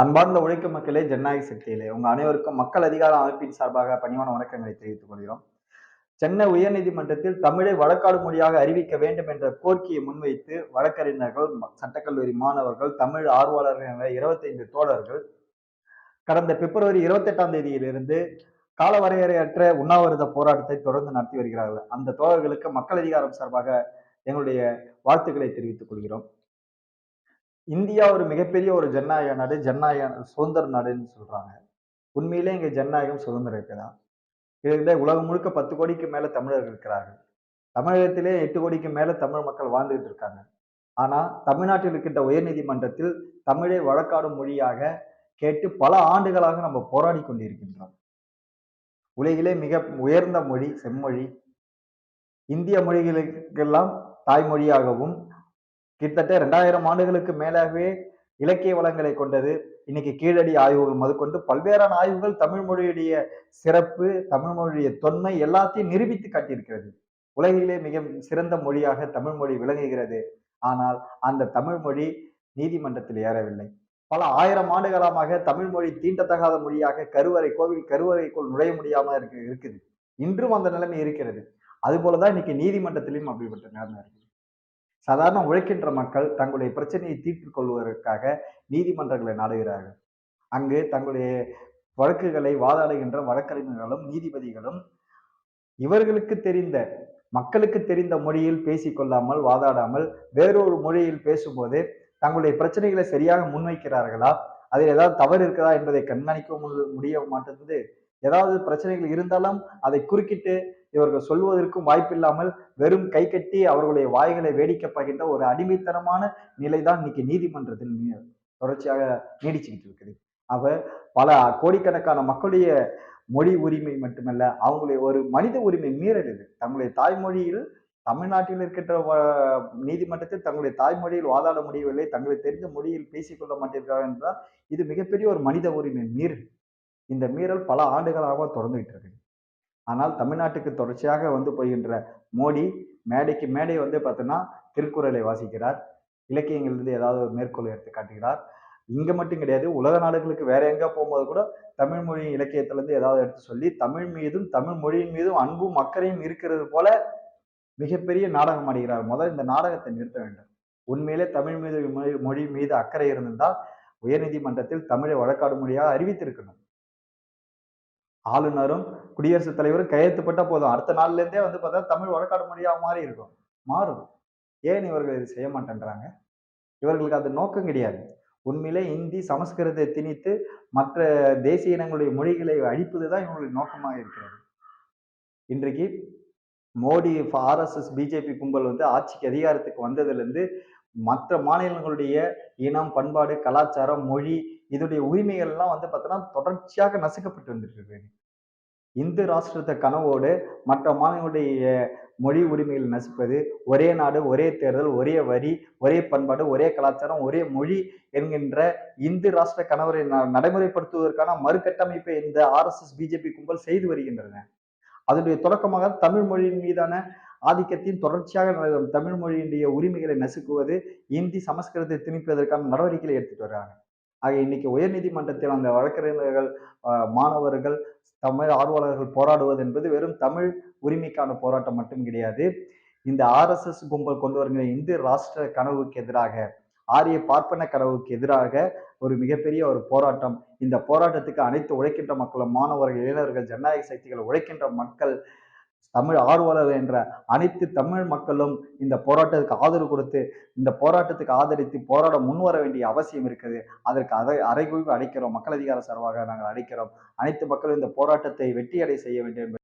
அன்பார்ந்த உழைக்கும் மக்களே ஜனநாயக சக்தியிலே உங்க அனைவருக்கும் மக்கள் அதிகார அமைப்பின் சார்பாக பணிவான வணக்கங்களை தெரிவித்துக் கொள்கிறோம். சென்னை உயர்நீதிமன்றத்தில் தமிழை வழக்காடு மொழியாக அறிவிக்க வேண்டும் என்ற கோரிக்கையை முன்வைத்து வழக்கறிஞர்கள் சட்டக்கல்லூரி மாணவர்கள் தமிழ் ஆர்வலர்கள் என இருபத்தைந்து தோழர்கள் கடந்த பிப்ரவரி இருபத்தி எட்டாம் தேதியிலிருந்து காலவரையறையற்ற உண்ணாவிரத போராட்டத்தை தொடர்ந்து நடத்தி வருகிறார்கள். அந்த தோழர்களுக்கு மக்கள் அதிகாரம் சார்பாக எங்களுடைய வாழ்த்துக்களை தெரிவித்துக் கொள்கிறோம். இந்தியா ஒரு மிகப்பெரிய ஒரு ஜனநாயக நாடு ஜனநாயக சுதந்திர நாடுன்னு சொல்றாங்க. உண்மையிலே இங்க ஜனநாயகம் சுதந்திரம் இருக்குதான் இதில் உலகம் முழுக்க பத்து கோடிக்கு மேல தமிழர்கள் இருக்கிறார்கள். தமிழகத்திலே எட்டு கோடிக்கு மேல தமிழ் மக்கள் வாழ்ந்துகிட்டு இருக்காங்க. ஆனா தமிழ்நாட்டில் இருக்கின்ற உயர்நீதிமன்றத்தில் தமிழை வழக்காடும் மொழியாக கேட்டு பல ஆண்டுகளாக நம்ம போராடி கொண்டிருக்கின்றோம். உலகிலே மிக உயர்ந்த மொழி செம்மொழி. இந்திய மொழிகளுக்கெல்லாம் தாய்மொழியாகவும் கிட்டத்தட்ட ரெண்டாயிரம் ஆண்டுகளுக்கு மேலாகவே இலக்கிய வளங்களை கொண்டது. இன்னைக்கு கீழடி ஆய்வுகள் முதற்கொண்டு பல்வேறான ஆய்வுகள் தமிழ் மொழியுடைய சிறப்பு தமிழ் மொழியுடைய தொன்மை எல்லாத்தையும் நிரூபித்து காட்டியிருக்கிறது. உலகிலே மிக சிறந்த மொழியாக தமிழ் மொழி விளங்குகிறது. ஆனால் அந்த தமிழ் மொழி நீதிமன்றத்தில் ஏறவில்லை. பல ஆயிரம் ஆண்டுகாலமாக தமிழ் மொழி தீண்டத்தகாத மொழியாக கருவறை கோவில் கருவறைக்குள் நுழைய முடியாம இருக்கு இருக்குது. இன்றும் அந்த நிலைமை இருக்கிறது. அது போலதான் இன்னைக்கு நீதிமன்றத்திலையும் அப்படிப்பட்ட நிலைமை இருக்குது. சாதாரண உழைக்கின்ற மக்கள் தங்களுடைய பிரச்சனையை தீர்த்துக் கொள்வதற்காக நீதிமன்றங்களை நாடுகிறார்கள். அங்கு தங்களுடைய வழக்குகளை வாதாடுகின்ற வழக்கறிஞர்களும் நீதிபதிகளும் இவர்களுக்கு தெரிந்த மக்களுக்கு தெரிந்த மொழியில் பேசிக்கொள்ளாமல் வாதாடாமல் வேறொரு மொழியில் பேசும்போது தங்களுடைய பிரச்சனைகளை சரியாக முன்வைக்கிறார்களா? அதில் ஏதாவது தவறு இருக்கிறதா என்பதை கண்காணிக்க முடிய மாட்டேங்குது. ஏதாவது பிரச்சனைகள் இருந்தாலும் அதை குறுக்கிட்டு இவர்கள் சொல்வதற்கும் வாய்ப்பில்லாமல் வெறும் கை கட்டி அவர்களுடைய வாய்களை வேடிக்கை பார்க்கின்ற ஒரு அடிமைத்தனமான நிலைதான் இன்னைக்கு நீதிமன்றத்தில் தொடர்ச்சியாக நீடிச்சுக்கிட்டு இருக்குது. அவ பல கோடிக்கணக்கான மக்களுடைய மொழி உரிமை மட்டுமல்ல அவங்களுடைய ஒரு மனித உரிமை மீறல் இது தங்களுடைய தாய்மொழியில் தமிழ்நாட்டில் இருக்கின்ற நீதிமன்றத்தில் தங்களுடைய தாய்மொழியில் வாதாட முடியவில்லை தங்களுக்கு தெரிந்த மொழியில் பேசிக்கொள்ள மாட்டேங்கிறார்கள் என்றால் இது மிகப்பெரிய ஒரு மனித உரிமை மீறல். இந்த மீறல் பல ஆண்டுகளாக தொடர்ந்துகிட்டு இருக்கு. ஆனால் தமிழ்நாட்டுக்கு தொடர்ச்சியாக வந்து போகின்ற மோடி மேடைக்கு மேடை வந்து பார்த்தோன்னா திருக்குறளை வாசிக்கிறார். இலக்கியங்கள்லேருந்து ஏதாவது ஒரு மேற்கோள் எடுத்து காட்டுகிறார். இங்கே மட்டும் கிடையாது உலக நாடுகளுக்கு வேற எங்கே போகும்போது கூட தமிழ் மொழி இலக்கியத்திலேருந்து ஏதாவது எடுத்து சொல்லி தமிழ் மீதும் தமிழ் மொழியின் மீதும் அன்பும் அக்கறையும் இருக்கிறது போல மிகப்பெரிய நாடகம் ஆடுகிறார். முதல் இந்த நாடகத்தை நிறுத்த வேண்டும். உண்மையிலே தமிழ் மீது மொழி மீது அக்கறை இருந்திருந்தால் உயர்நீதிமன்றத்தில் தமிழை வழக்காடு மொழியாக அறிவித்திருக்கணும். ஆளுநரும் குடியரசுத் தலைவரும் கையெழுத்துப்பட்ட போதும். அடுத்த நாள்லேருந்தே வந்து பார்த்தா தமிழ் வழக்காடு மொழியாக மாறி இருக்கும். மாறும். ஏன் இவர்கள் இது செய்ய மாட்டேன்றாங்க? இவர்களுக்கு அது நோக்கம் கிடையாது. உண்மையிலே இந்தி சமஸ்கிருதத்தை திணித்து மற்ற தேசிய இனங்களுடைய மொழிகளை அழிப்பது தான் இவங்களுடைய நோக்கமாக இருக்கிறது. இன்றைக்கு மோடி ஆர்எஸ்எஸ் பிஜேபி கும்பல் வந்து ஆட்சிக்கு அதிகாரத்துக்கு வந்ததுலேருந்து மற்ற மாநிலங்களுடைய இனம் பண்பாடு கலாச்சாரம் மொழி இதோடைய உரிமைகள்லாம் வந்து பார்த்தோன்னா தொடர்ச்சியாக நசுக்கப்பட்டு வந்திருக்கு இந்து ராஷ்டிரத்தை கனவோடு மற்ற மாநிலங்களுடைய மொழி உரிமைகள் நசுப்பது ஒரே நாடு ஒரே தேர்தல் ஒரே வரி ஒரே பண்பாடு ஒரே கலாச்சாரம் ஒரே மொழி என்கின்ற இந்து ராஷ்டிர கணவரை நடைமுறைப்படுத்துவதற்கான மறுகட்டமைப்பை இந்த ஆர்எஸ்எஸ் பிஜேபி கும்பல் செய்து வருகின்றன. அதனுடைய தொடக்கமாக தமிழ் மொழியின் மீதான ஆதிக்கத்தின் தொடர்ச்சியாக தமிழ் மொழியினுடைய உரிமைகளை நசுக்குவது இந்தி சமஸ்கிருதத்தை திணிப்பதற்கான நடவடிக்கைகளை எடுத்துட்டு வர்றாங்க. ஆக இன்னைக்கு உயர்நீதிமன்றத்தில் அந்த வழக்கறிஞர்கள் மாணவர்கள் தமிழ் ஆர்வலர்கள் போராடுவது என்பது வெறும் தமிழ் உரிமைக்கான போராட்டம் மட்டும் கிடையாது. இந்த ஆர்எஸ்எஸ் கும்பல் கொண்டு வருகிற இந்து ராஷ்டிர கனவுக்கு எதிராக ஆரிய பார்ப்பன கடவுக்கு எதிராக ஒரு மிகப்பெரிய ஒரு போராட்டம். இந்த போராட்டத்துக்கு அனைத்து உழைக்கின்ற மக்களும் மாணவர்கள் இளைஞர்கள் ஜனநாயக சக்திகள் உழைக்கின்ற மக்கள் தமிழ் ஆர்வலர் என்ற அனைத்து தமிழ் மக்களும் இந்த போராட்டத்துக்கு ஆதரவு கொடுத்து இந்த போராட்டத்துக்கு ஆதரித்து போராட முன்வர வேண்டிய அவசியம் இருக்குது. அதற்கு அதை அறைகுறிவு அடைக்கிறோம் மக்கள் அதிகார சார்பாக நாங்கள் அடைக்கிறோம் அனைத்து மக்களும் இந்த போராட்டத்தை வெற்றியடை செய்ய வேண்டும்.